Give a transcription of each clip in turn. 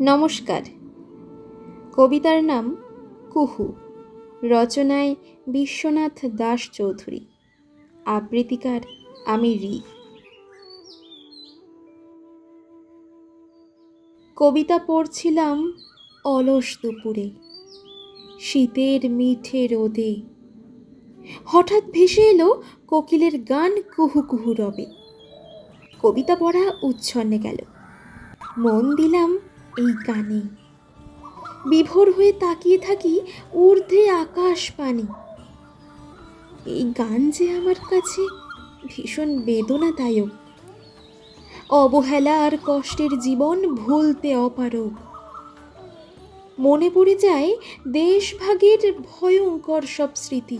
নমস্কার। কবিতার নাম কুহু। রচনায় বিশ্বনাথ দাস চৌধুরী। আবৃত্তিকার আমি রি। কবিতা পড়ছিলাম অলস দুপুরে। শীতের মিঠে রোদে। হঠাৎ ভেসে এলো কোকিলের গান কুহু কুহু রবে। কবিতা পড়া উচ্ছন্নে গেল। মন দিলাম এই গানে বিভোর হয়ে তাকিয়ে থাকি ঊর্ধ্বে আকাশ পানি। এই গান যে আমার কাছে ভীষণ বেদনাদায়ক। অবহেলা আর কষ্টের জীবন ভুলতে অপারক মনে পড়ে যায় দেশভাগের ভয়ঙ্কর সব স্মৃতি।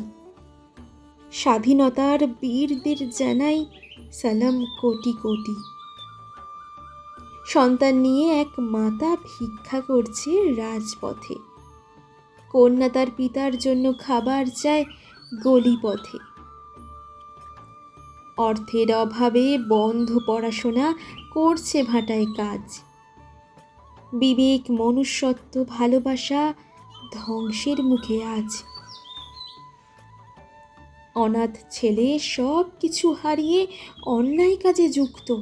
স্বাধীনতার বীরদের জানাই সালাম কোটি কোটি। সন্তান নিয়ে এক মাতা ভিক্ষা করছে রাজপথে। কন্যা তার পিতার জন্য খাবার চায় গলিপথে। অর্থের অভাবে বন্ধ পড়াশোনা করছে ভাটায় কাজ। বিবেক, মনুষ্যত্ব, ভালোবাসা ধ্বংসের মুখে আজ। অনাথ ছেলে সব কিছু হারিয়ে অন্যায় কাজে যুক্ত।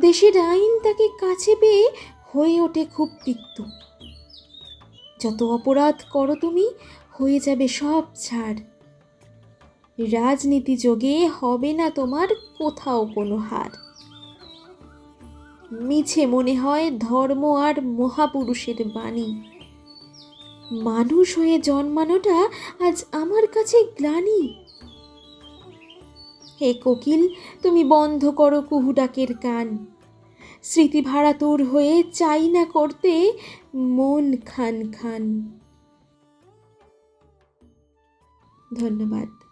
দেশের আইন তাকে কাছে পেয়ে হয়ে ওঠে খুব তিক্ত। যত অপরাধ করো তুমি, হয়ে যাবে সব ছাড়। রাজনীতি যোগে হবে না তোমার কোথাও কোনো হার। মিছে মনে হয় ধর্ম আর মহাপুরুষের বাণী। মানুষ হয়ে জন্মানোটা আজ আমার কাছে গ্লানি। হে কোকিল, তুমি বন্ধ করো কুহু ডাকের কান। স্মৃতিভাড়া তোর হয়ে চাই না করতে মন খান খান। ধন্যবাদ।